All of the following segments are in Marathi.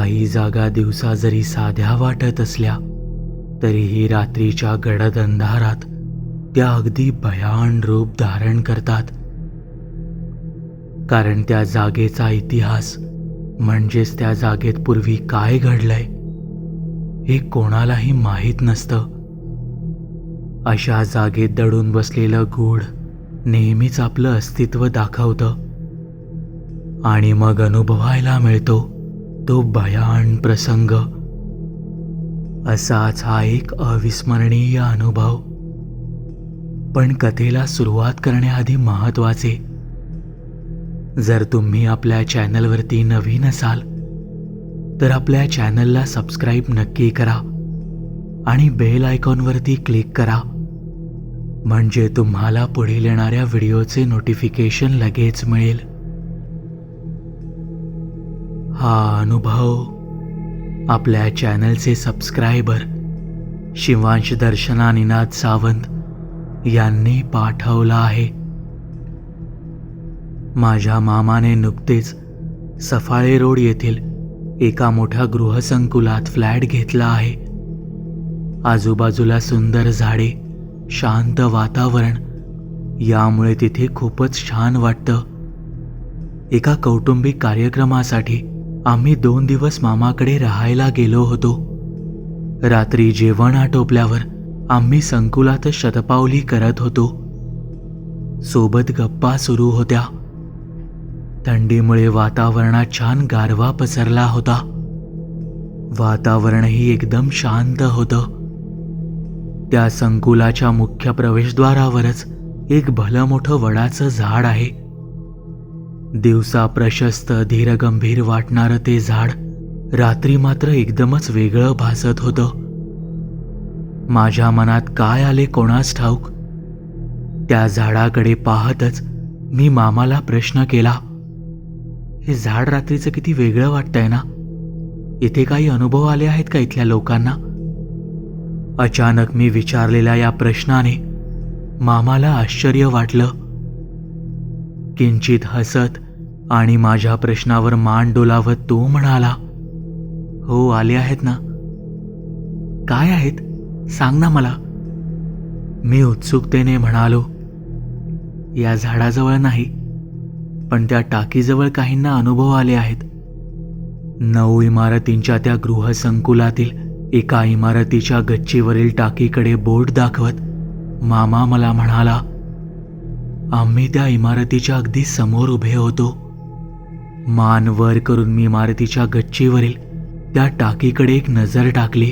काही जागा दिवसा जरी साध्या वाटत असल्या तरीही रात्रीच्या गडद अंधारात त्या अगदी भयान रूप धारण करतात. कारण त्या जागेचा इतिहास म्हणजेच त्या जागेत पूर्वी काय घडलंय हे कोणालाही माहीत नसतं. अशा जागेत दडून बसलेलं गूढ नेहमीच आपलं अस्तित्व दाखवतं. आणि मग अनुभवायला मिळतो तो भयान प्रसंग. असाच हा एक अविस्मरणीय अनुभव. पण कथेला सुरुवात करण्याआधी महत्त्वाचे जर तुम्ही आपल्या चॅनलवरती नवीन असाल तर आपल्या चॅनलला सबस्क्राईब नक्की करा आणि बेल आयकॉनवरती क्लिक करा. म्हणजे तुम्हाला पुढील येणाऱ्या व्हिडिओचे नोटिफिकेशन लगेच मिळेल. हा अनुभव आपल्या चॅनलचे सबस्क्रायबर शिवांश दर्शना निनाद सावंत यांनी पाठवला आहे. माझ्या मामाने नुकतेच सफाळे रोड येथील एका मोठ्या गृहसंकुलात फ्लॅट घेतला आहे. आजूबाजूला सुंदर झाडे शांत वातावरण यामुळे तिथे खूपच छान वाटतं. एका कौटुंबिक कार्यक्रमासाठी आम्ही दोन दिवस मामाकडे राहायला गेलो होतो. रात्री जेवण आटोपल्यावर आम्ही संकुलात शतपावली करत होतो. सोबत गप्पा सुरू होत्या. थंडीमुळे वातावरणात छान गारवा पसरला होता. वातावरणही एकदम शांत होतं. त्या संकुलाच्या मुख्य प्रवेशद्वारावरच एक भलं मोठं वडाचं झाड आहे. दिवसा प्रशस्त धीरगंभीर वाटणारं ते झाड रात्री मात्र एकदमच वेगळं भासत होतं. माझ्या मनात काय आले कोणास ठाऊक? त्या झाडाकडे पाहतच मी मामाला प्रश्न केला हे झाड रात्रीचं किती वेगळं वाटतंय ना? इथे काही अनुभव आले आहेत का इथल्या लोकांना? अचानक मी विचारलेल्या या प्रश्नाने मामाला आश्चर्य वाटलं. किंचित हसत आणि माझ्या प्रश्नावर मान डोलावत तो म्हणाला हो आले आहेत ना. काय आहेत? सांग ना मला. मी उत्सुकतेने म्हणालो या झाडाजवळ नाही पण त्या टाकीजवळ काहींना अनुभव आले आहेत. नऊ इमारतींच्या त्या गृहसंकुलातील एका इमारतीच्या गच्चीवरील टाकीकडे बोट दाखवत मामा मला म्हणाला आम्ही त्या इमारतीच्या अगदी समोर उभे होतो. मान वर करून मी इमारतीच्या गच्चीवरील त्या टाकीकडे एक नजर टाकली.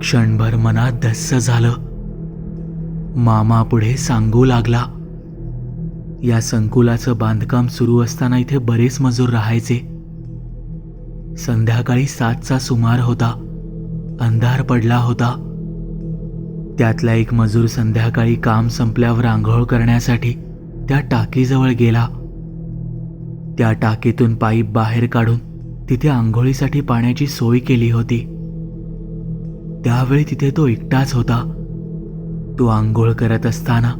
क्षणभर मनात धस्स झालं. मामा पुढे सांगू लागला. या संकुलाचं बांधकाम सुरू असताना इथे बरेच मजूर राहायचे. संध्याकाळी सातचा सुमार होता. अंधार पडला होता. त्यातला एक मजूर संध्याकाळी काम संपल्यावर आंघोळ करण्यासाठी त्या टाकीजवळ गेला. त्या टाकीतून पाईप बाहेर काढून तिथे आंघोळीसाठी पाण्याची सोय केली होती. त्यावेळी तिथे तो एकटाच होता. तो आंघोळ करत असताना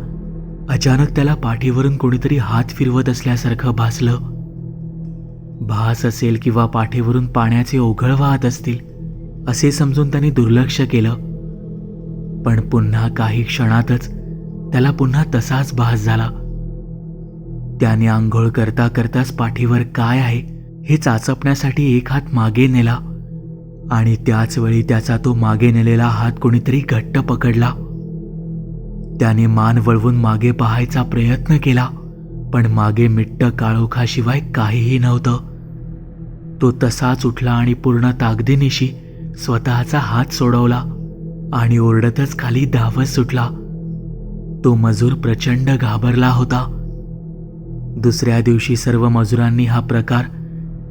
अचानक त्याला पाठीवरून कोणीतरी हात फिरवत असल्यासारखं भासलं. भास असेल किंवा पाठीवरून पाण्याचे ओघळ वाहत असतील असे समजून त्याने दुर्लक्ष केलं. पण पुन्हा काही क्षणातच त्याला पुन्हा तसाच भास झाला. त्याने आंघोळ करता करताच पाठीवर काय आहे हे चाचपण्यासाठी एक हात मागे नेला आणि त्याच वेळी त्याचा तो मागे नेलेला हात कोणीतरी घट्ट पकडला. त्याने मान वळवून मागे पाहायचा प्रयत्न केला पण मागे मिट्ट काळोखाशिवाय काहीही नव्हतं. तो तसाच उठला आणि पूर्ण ताकदीनिशी स्वतःचा हात सोडवला. आणि ओरडतच खाली धावत सुटला. तो मजूर प्रचंड घाबरला होता. दुसऱ्या दिवशी सर्व मजुरांनी हा प्रकार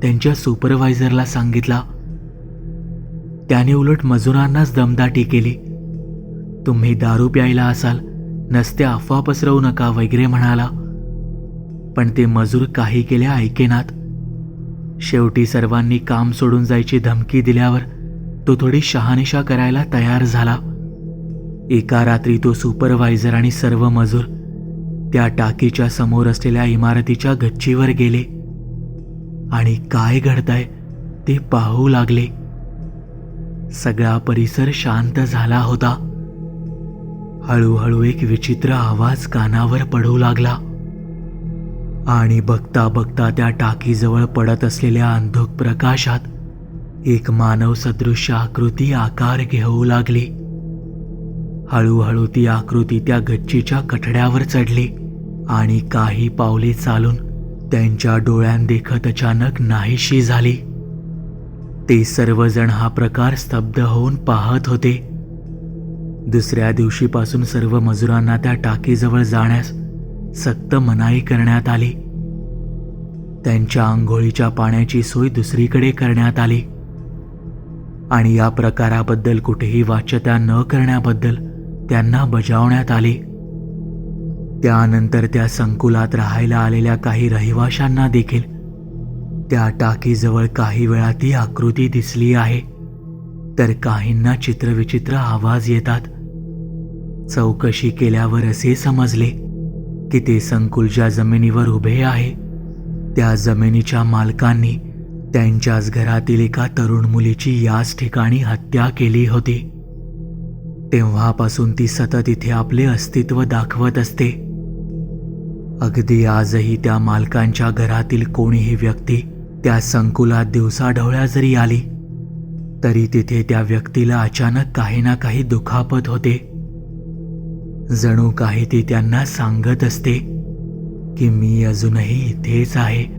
त्यांच्या सुपरवायझरला सांगितला. त्याने उलट मजुरांनाच दमदाटी केली. तुम्ही दारू प्यायला असाल नसते अफवा पसरवू नका वगैरे म्हणाला. पण ते मजूर काही केल्या ऐकेनात. शेवटी सर्वांनी काम सोडून जायची धमकी दिल्यावर तो थोडी शहानिशा करायला तयार झाला. एका रात्री तो सुपरवायझर आणि सर्व मजूर त्या टाकीच्या समोर असलेल्या इमारतीच्या गच्चीवर गेले. आणि काय घडतंय ते पाहू लागले. सगळा परिसर शांत झाला होता. हळूहळू एक विचित्र आवाज कानावर पडू लागला. आणि बघता बघता त्या टाकीजवळ पडत असलेल्या अंधुक प्रकाशात एक मानव सदृश्य आकृती आकार घेऊ लागली. हळूहळू ती आकृती त्या गच्चीच्या कठड्यावर चढली आणि काही पावले चालून त्यांच्या डोळ्यांदेखत अचानक नाहीशी झाली. ते सर्वजण हा प्रकार स्तब्ध होऊन पाहत होते. दुसऱ्या दिवशीपासून सर्व मजुरांना त्या टाकीजवळ जाण्यास सक्त मनाई करण्यात आली. त्यांच्या आंघोळीच्या पाण्याची सोय दुसरीकडे करण्यात आली. आणि या प्रकाराबद्दल कुठेही वाच्यता न करण्याबद्दल त्यांना बजावण्यात आले. त्यानंतर त्या संकुलात राहायला आलेल्या काही रहिवाशांना देखील त्या टाकीजवळ काही वेळा ती आकृती दिसली आहे. तर काहींना चित्रविचित्र आवाज येतात. चौकशी केल्यावर असे समजले की ते संकुल ज्या जमिनीवर उभे आहे त्या जमिनीच्या मालकांनी त्यांच्याच घरातील एका तरुण मुलीची याच ठिकाणी हत्या केली होती. तेव्हापासून ती सतत इथे आपले अस्तित्व दाखवत असते. अगदी आजही त्या मालकांच्या घरातील कोणीही व्यक्ती त्या संकुलात दिवसाढवळ्या जरी आली तरी तिथे त्या व्यक्तीला अचानक काही ना काही दुखापत होते. जणू काही ती त्यांना सांगत असते की मी अजूनही इथेच आहे.